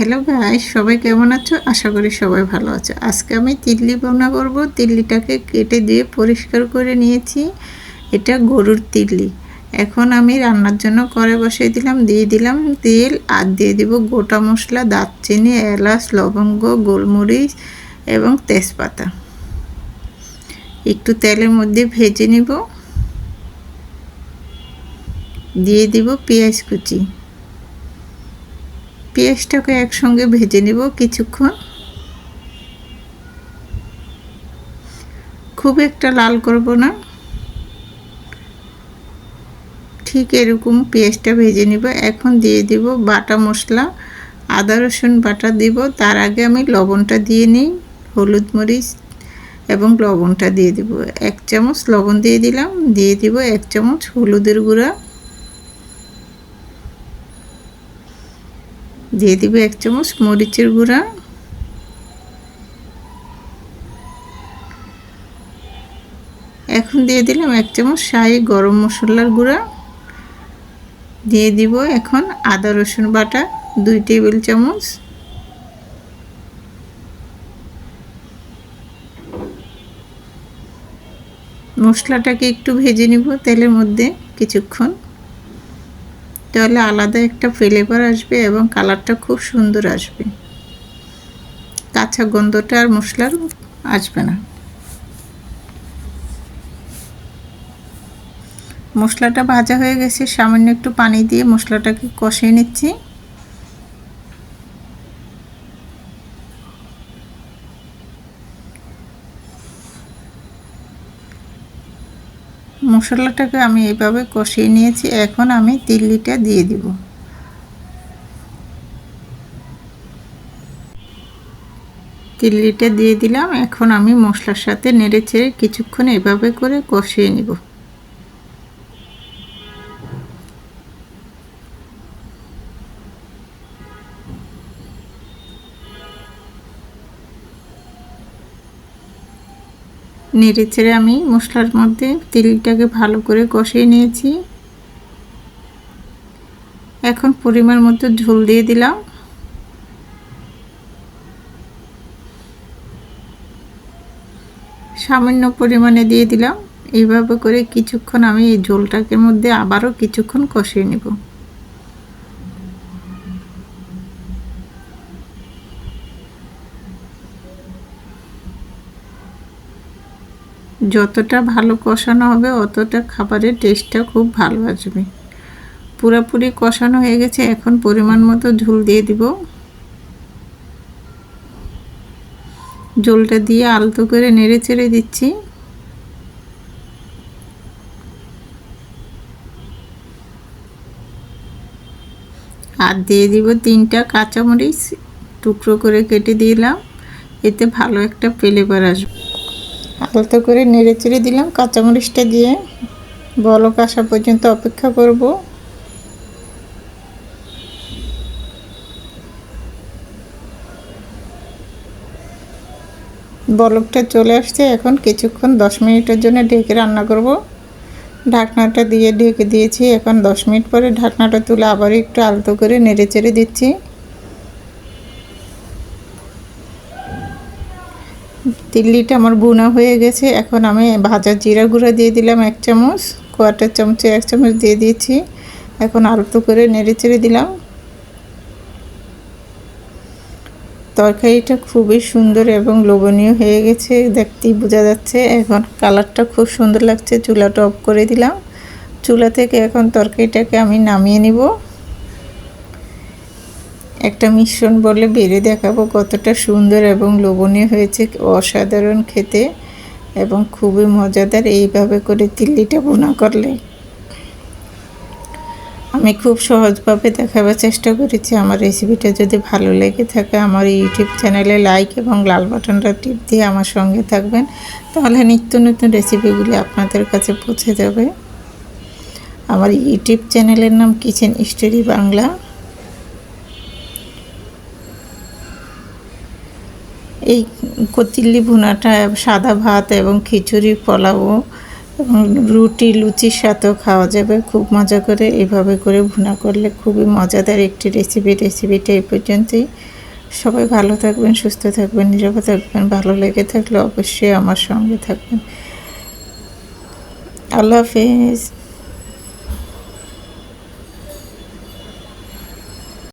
Hello ভাই সবাই কেমন আছো? আশা করি সবাই ভালো আছো। আজকে আমি তিল্লি বোনা করব। তিল্লিটাকে কেটে দিয়ে পরিষ্কার করে নিয়েছি। এটা গরুর তিল্লি এখন আমি রান্নার জন্য করে বসিয়ে দিলাম, দিয়ে দিলাম তেল আর দিয়ে দিব গোটা মশলা, দারচিনি, এলাচ, লবঙ্গ, গোলমরিচ এবং তেজপাতা। একটু তেলের মধ্যে ভেজে নিব। দিয়ে দিব পেঁয়াজ কুচি। পেঁয়াজটাকে একসঙ্গে ভেজে নেব কিছুক্ষণ। খুব একটা লাল করব না। ঠিক এরকম পেঁয়াজটা ভেজে নিব। এখন দিয়ে দিব বাটা মশলা। আদা, রসুন বাটা দিব। তার আগে আমি লবণটা দিয়ে নিই, হলুদ মরিচ এবং লবণটা দিয়ে দিব। এক চামচ লবণ দিয়ে দিলাম। দিয়ে দিব এক চামচ হলুদের গুঁড়া। দিয়ে দিব এক চামচ মরিচের গুঁড়া। এখন দিয়ে দিলাম এক চামচ শাহি গরম মশলার গুঁড়া। দিয়ে দিব এখন আদা, রসুন বাটা দুই টেবিল চামচ। মশলাটাকে একটু ভেজে নিব তেলের মধ্যে কিছুক্ষণ। তাহলে আলাদা একটা ফ্লেভার আসবে এবং কালারটা খুব সুন্দর আসবে। কাঁচা গন্ধটা আর মশলার আসবে না। মশলাটা ভাজা হয়ে গেছে, সামান্য একটু পানি দিয়ে মশলাটাকে কষিয়ে নিচ্ছি। মশলাটাকে আমি এইভাবে কষিয়ে নিয়েছি। এখন আমি তিল্লিটা দিয়ে দিব। তিল্লিটা দিয়ে দিলাম। এখন আমি মশলার সাথে নেড়ে ছেড়ে কিছুক্ষণ এভাবে করে কষিয়ে নিব। নেড়ে ছেড়ে আমি মশলার মধ্যে তেলটাকে ভালো করে কষিয়ে নিয়েছি। এখন পরিমাণ মতো ঝোল দিয়ে দিলাম। সামান্য পরিমাণে দিয়ে দিলাম। এইভাবে করে কিছুক্ষণ আমি এই ঝোলটাকে মধ্যে আবারও কিছুক্ষণ কষিয়ে নেব। যতটা ভালো কষানো হবে, অতটা খাবারের টেস্টটা খুব ভালো আসবে। পুরোপুরি কষানো হয়ে গেছে, এখন পরিমাণ মতো ঝোল দিয়ে দিব। ঝোলটা দিয়ে আলতো করে নেড়ে চেড়ে দিচ্ছি। আর দিয়ে দিব তিনটা কাঁচামরিচ, টুকরো করে কেটে দিলাম। এতে ভালো একটা ফ্লেভার আসবে। আলতো করে নেড়ে চেড়ে দিলাম, কাঁচামরিচটা দিয়ে বলক আসা পর্যন্ত অপেক্ষা করব। বলকটা চলে আসছে, এখন কিছুক্ষণ দশ মিনিটের জন্য ঢেকে রান্না করব। ঢাকনাটা দিয়ে ঢেকে দিয়েছি, এখন দশ মিনিট পরে ঢাকনাটা তুলে আবার একটু আলতো করে নেড়ে চেড়ে দিচ্ছি। তিল্লিটা আমার বোনা হয়ে গেছে। এখন আমি ভাজা জিরা গুঁড়া দিয়ে দিলাম এক চামচ কোয়াটার চামচে এক চামচ দিয়ে দিয়েছি। এখন আলতো করে নেড়ে চেড়ে দিলাম। তরকারিটা খুবই সুন্দর এবং লোভনীয় হয়ে গেছে, দেখতেই বোঝা যাচ্ছে। এখন কালারটা খুব সুন্দর লাগছে, চুলাটা অফ করে দিলাম। চুলা থেকে এখন তরকারিটাকে আমি নামিয়ে নিব। একটা মিশ্রণ বলে বেড়ে দেখাবো কতটা সুন্দর এবং লোভনীয় হয়েছে অসাধারণ খেতে এবং খুবই মজাদার এইভাবে করে তিল্লিটা বোনা করলে। আমি খুব সহজভাবে দেখাবার চেষ্টা করেছি। আমার রেসিপিটা যদি ভালো লেগে থাকে, আমার ইউটিউব চ্যানেলে লাইক এবং লাল বাটনটা টিপ দিয়ে আমার সঙ্গে থাকবেন, তাহলে নিত্য নতুন রেসিপিগুলি আপনাদের কাছে পৌঁছে যাবে। আমার ইউটিউব চ্যানেলের নাম কিচেন স্টোরি বাংলা এই কতিল্লি ভুনাটা সাদা ভাত এবং খিচুড়ি, পোলাও রুটি, লুচির সাথেও খাওয়া যাবে। খুব মজা করে এভাবে করে ভুনা করলে খুবই মজাদার একটি রেসিপি রেসিপিটা এই পর্যন্তই। সবাই ভালো থাকবেন, সুস্থ থাকবেন, নিরাপদ থাকবেন, ভালো লেগে থাকলে অবশ্যই আমার সঙ্গে থাকবেন। আল্লাহ হাফিজ।